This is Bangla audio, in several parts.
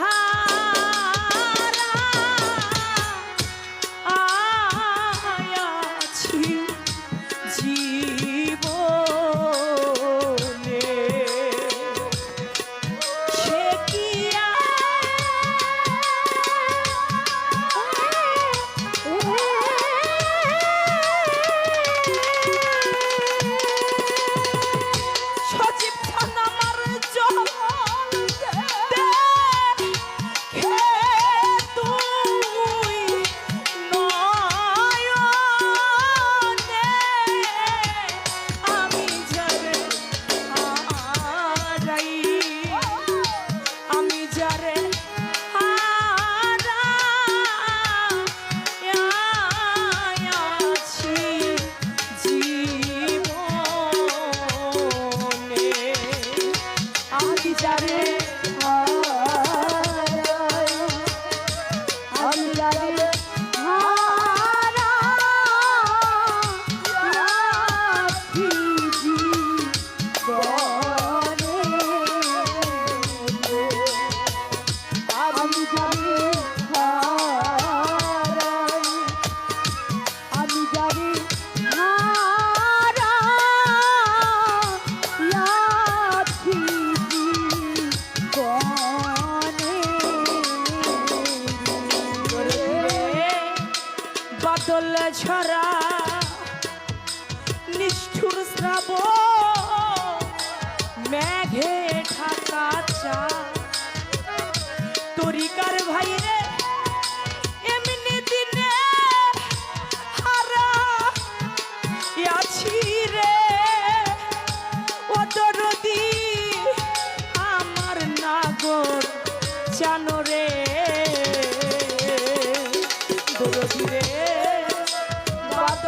হা দোল ঝরা নিষ্ঠুর শ্রাব, মেঘে ঢাকা চা। তরিকার ভাইরে, এমনি দিনে হারা আছি রে। অদরদি আমার নাগর, জানো রে। দরদি রে।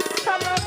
শিক্ষা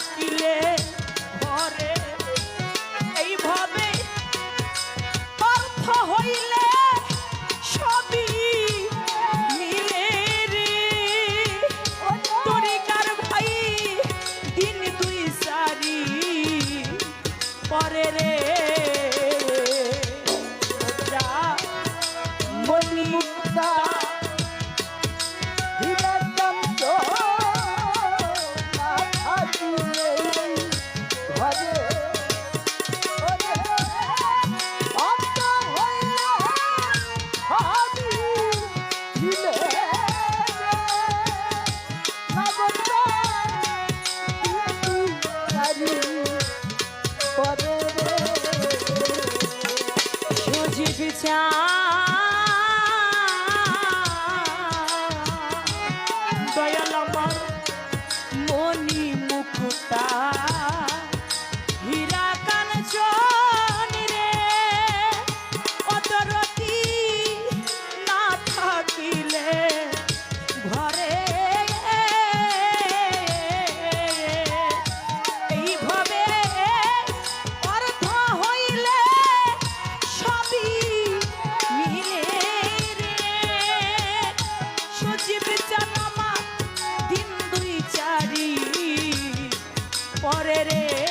থাকিলে ঘরে তা পরে রে